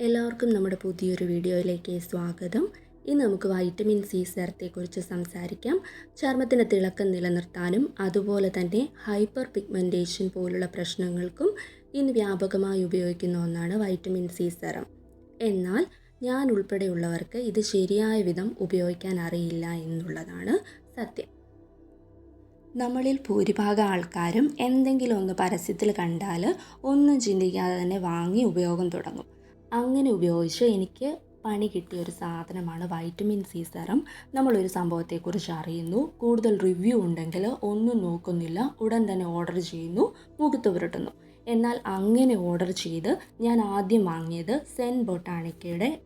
എല്ലാവർക്കും നമ്മുടെ പുതിയൊരു വീഡിയോയിലേക്ക് സ്വാഗതം. ഇന്ന് നമുക്ക് വൈറ്റമിൻ സി സെറത്തെക്കുറിച്ച് സംസാരിക്കാം. ചർമ്മത്തിന് തിളക്കം നിലനിർത്താനും അതുപോലെ തന്നെ ഹൈപ്പർ പിഗ്മെന്റേഷൻ പോലുള്ള പ്രശ്നങ്ങൾക്കും ഇന്ന് വ്യാപകമായി ഉപയോഗിക്കുന്ന ഒന്നാണ് വൈറ്റമിൻ സി സെറം. എന്നാൽ ഞാൻ ഉൾപ്പെടെയുള്ളവർക്ക് ഇത് ശരിയായ വിധം ഉപയോഗിക്കാൻ അറിയില്ല എന്നുള്ളതാണ് സത്യം. നമ്മളിൽ ഭൂരിഭാഗം ആൾക്കാരും എന്തെങ്കിലും ഒന്ന് പരസ്യത്തിൽ കണ്ടാൽ ഒന്നും ചിന്തിക്കാതെ തന്നെ വാങ്ങി ഉപയോഗം തുടങ്ങും. അങ്ങനെ ഉപയോഗിച്ച് എനിക്ക് പണി കിട്ടിയ ഒരു സാധനമാണ് വൈറ്റമിൻ സി സെറം നമ്മളൊരു സംഭവത്തെക്കുറിച്ച് അറിയുന്നു. കൂടുതൽ റിവ്യൂ ഉണ്ടെങ്കിൽ ഒന്നും നോക്കുന്നില്ല. ഉടൻ തന്നെ ഓർഡർ ചെയ്യുന്നു. മുഖത്ത് പുരട്ടുന്നു. എന്നാൽ അങ്ങനെ ഓർഡർ ചെയ്ത് ഞാൻ ആദ്യം വാങ്ങിയത് സെൻ ബൊട്ടാണിക്കയുടെ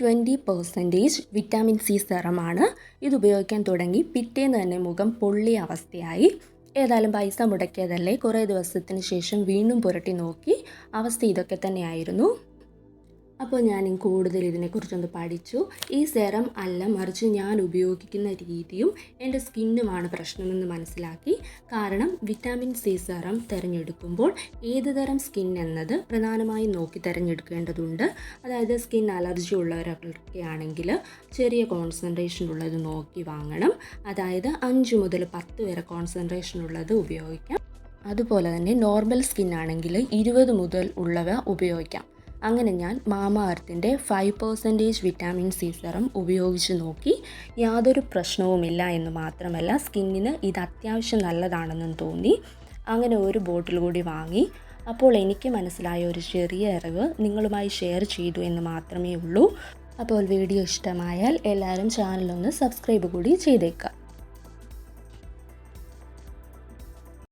ട്വന്റി പെർസെന്റേജ് വിറ്റാമിൻ സി സെറമാണ് ഇത് ഉപയോഗിക്കാൻ തുടങ്ങി. പിറ്റേന്ന് തന്നെ മുഖം പൊള്ളിയ അവസ്ഥയായി. ഏതായാലും പൈസ മുടക്കിയതല്ലേ? കുറേ ദിവസത്തിന് ശേഷം വീണ്ടും പുരട്ടി നോക്കി. അവസ്ഥ ഇതൊക്കെ തന്നെയായിരുന്നു. അപ്പോൾ ഞാൻ കൂടുതൽ ഇതിനെക്കുറിച്ചൊന്ന് പഠിച്ചു. ഈ സെറം അല്ല മറിച്ച് ഞാൻ ഉപയോഗിക്കുന്ന രീതിയും എന്റെ സ്കിന്നുമാണ് പ്രശ്നമെന്ന് മനസ്സിലാക്കി. കാരണം വിറ്റാമിൻ സി സെറം തിരഞ്ഞെടുക്കുമ്പോൾ ഏത് തരം സ്കിൻ എന്നത് പ്രധാനമായും നോക്കി തിരഞ്ഞെടുക്കേണ്ടതുണ്ട്. അതായത് സ്കിൻ അലർജി ഉള്ളവരൊക്കെ ആണെങ്കിൽ ചെറിയ കോൺസെൻട്രേഷൻ ഉള്ളത് നോക്കി വാങ്ങണം. അതായത് അഞ്ച് മുതൽ പത്ത് വരെ കോൺസെൻട്രേഷൻ ഉള്ളത് ഉപയോഗിക്കാം. അതുപോലെ തന്നെ നോർമൽ സ്കിൻ ആണെങ്കിൽ ഇരുപത് മുതൽ ഉള്ളവ ഉപയോഗിക്കാം. അങ്ങനെ ഞാൻ Mama അർത്തിന്റെ five percentage vitamin C serum ഉപയോഗിച്ച് നോക്കി യാതൊരു പ്രശ്നവുമില്ല എന്ന് മാത്രമല്ല സ്കിന്നിന് ഇത് അത്യാവശ്യം നല്ലതാണെന്നും തോന്നി. അങ്ങനെ ഒരു ബോട്ടിൽ കൂടി വാങ്ങി. അപ്പോൾ എനിക്ക് മനസ്സിലായ ഒരു ചെറിയ അറിവ് നിങ്ങളുമായി ഷെയർ ചെയ്തു എന്ന് മാത്രമേ ഉള്ളൂ. അപ്പോൾ വീഡിയോ ഇഷ്ടമായാൽ എല്ലാവരും ചാനലൊന്ന് സബ്സ്ക്രൈബ് കൂടി ചെയ്തേക്കാം